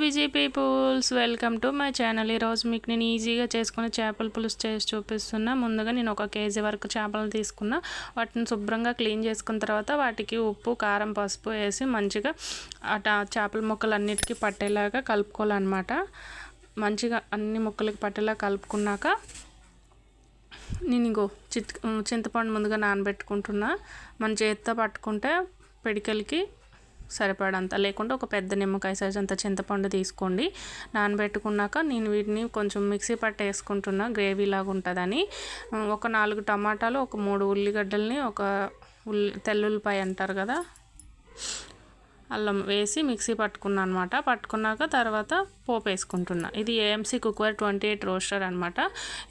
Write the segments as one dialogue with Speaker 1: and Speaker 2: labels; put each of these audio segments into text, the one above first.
Speaker 1: Busy peoples welcome to my channel. ఈరోజు మీకు నేను ఈజీగా చేసుకుని చేపల పులుసు చేసి చూపిస్తున్నా. ముందుగా నేను ఒక కేజీ వరకు చేపలు తీసుకున్నా. వాటిని శుభ్రంగా క్లీన్ చేసుకున్న తర్వాత వాటికి ఉప్పు కారం పసుపు వేసి మంచిగా అట చేపల ముక్కలు అన్నిటికీ పట్టేలాగా కలుపుకోవాలన్నమాట. మంచిగా అన్ని ముక్కలకి పట్టేలా కలుపుకున్నాక నేను ఇంకో చిత్ చింతపండు ముందుగా నానబెట్టుకుంటున్నా. మన చేతితో పట్టుకుంటే పిడికలకి సరిపడంత. లేకుంటే ఒక పెద్ద నిమ్మకాయ సైజ్ అంత చింతపండు తీసుకోండి. నానబెట్టుకున్నాక నేను వీటిని కొంచెం మిక్సీ పట్టు వేసుకుంటున్నా గ్రేవీ లాగా ఉంటుందని. ఒక నాలుగు టమాటాలు ఒక మూడు ఉల్లిగడ్డల్ని ఒక ఉల్లి తెల్లుల్లిపాయ అంటారు కదా? అల్లం వేసి మిక్సీ పట్టుకున్నా అనమాట పట్టుకున్నాక తర్వాత పోపు వేసుకుంటున్నా. ఇది AMC cookware twenty eight roaster అనమాట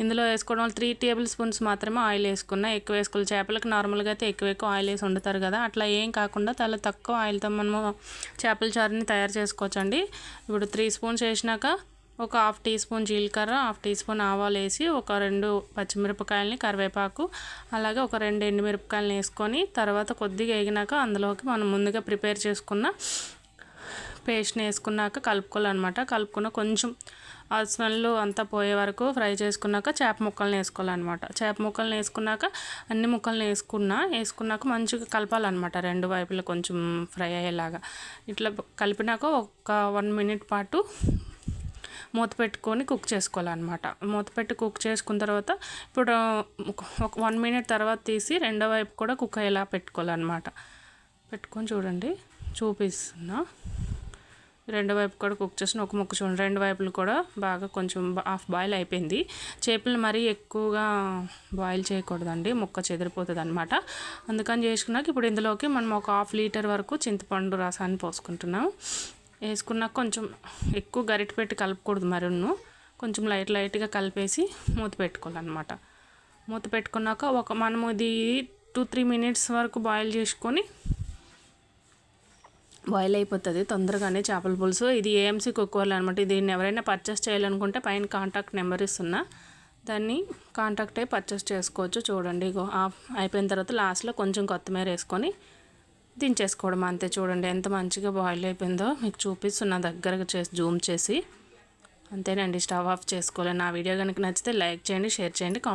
Speaker 1: ఇందులో వేసుకోవడం త్రీ టేబుల్ స్పూన్స్ మాత్రమే ఆయిల్ వేసుకున్నా. ఎక్కువ వేసుకోవాలి. చేపలకు నార్మల్గా అయితే ఎక్కువ ఎక్కువ ఆయిల్ వేసి వండుతారు కదా. అట్లా ఏం కాకుండా చాలా తక్కువ ఆయిల్తో మనము చేపల చారుని తయారు చేసుకోవచ్చండి. ఇప్పుడు త్రీ స్పూన్స్ వేసినాక ఒక హాఫ్ టీ స్పూన్ జీలకర్ర హాఫ్ టీ స్పూన్ ఆవాలు వేసి ఒక రెండు పచ్చిమిరపకాయలని కరివేపాకు అలాగే ఒక రెండు ఎండుమిరపకాయలని వేసుకొని తర్వాత కొద్దిగా వేగినాక అందులోకి మనం ముందుగా ప్రిపేర్ చేసుకున్న పేస్ట్ని వేసుకున్నాక కలుపుకోవాలన్నమాట. కలుపుకున్న కొంచెం ఆ స్మెల్ అంతా పోయే వరకు ఫ్రై చేసుకున్నాక చేప ముక్కల్ని వేసుకోవాలన్నమాట. చేప ముక్కల్ని వేసుకున్నాక అన్ని ముక్కల్ని వేసుకున్నా వేసుకున్నాక మంచిగా కలపాలన్నమాట. రెండు వైపులా కొంచెం ఫ్రై అయ్యేలాగా. ఇట్లా కలిపినాక ఒక వన్ మినిట్ పాటు మూత పెట్టుకొని కుక్ చేసుకోవాలన్నమాట. మూత పెట్టి కుక్ చేసుకున్న తర్వాత ఇప్పుడు ఒక వన్ మినిట్ తర్వాత తీసి రెండో వైపు కూడా కుక్ అయ్యేలా పెట్టుకోవాలన్నమాట. పెట్టుకొని చూడండి చూపిస్తున్నా. రెండు వైపు కూడా కుక్ చేసిన ఒక ముక్క చూడండి. రెండు వైపులు కూడా బాగా కొంచెం హాఫ్ బాయిల్ అయిపోయింది. చేపలు మరీ ఎక్కువగా బాయిల్ చేయకూడదండి. ముక్క చెదిరిపోతుంది అనమాట అందుకని చేసుకున్నాక ఇప్పుడు ఇందులోకి మనం ఒక హాఫ్ లీటర్ వరకు చింతపండు రసాన్ని పోసుకుంటున్నాం. వేసుకున్నాక కొంచెం ఎక్కువ గరిటె పెట్టి కలపకూడదు మరున్ను కొంచెం లైట్ లైట్గా కలిపేసి మూత పెట్టుకోవాలన్నమాట. మూత పెట్టుకున్నాక ఒక మనము ఇది టూ త్రీ మినిట్స్ వరకు బాయిల్ చేసుకొని బాయిల్ అయిపోతుంది. తొందరగానే చేపల పులుసు. ఇది ఏఎంసీ కుక్కర్లు అనమాట దీన్ని ఎవరైనా పర్చేస్ చేయాలనుకుంటే పైన కాంటాక్ట్ నెంబర్ ఇస్తున్నా. దాన్ని కాంటాక్ట్ అయ్యి పర్చేస్ చేసుకోవచ్చు. చూడండి ఇగో అయిపోయిన తర్వాత లాస్ట్లో కొంచెం కొత్తిమీర వేసుకొని దించేసుకోవడం అంతే చూడండి. ఎంత మంచిగా బాయిల్ అయిపోయిందో మీకు చూపిస్తున్న. దగ్గరగా చేసి జూమ్ చేసి. అంతేనండి. స్టవ్ ఆఫ్ చేసుకోవాలి. నా వీడియో కనుక నచ్చితే లైక్ చేయండి షేర్ చేయండి కామెంట్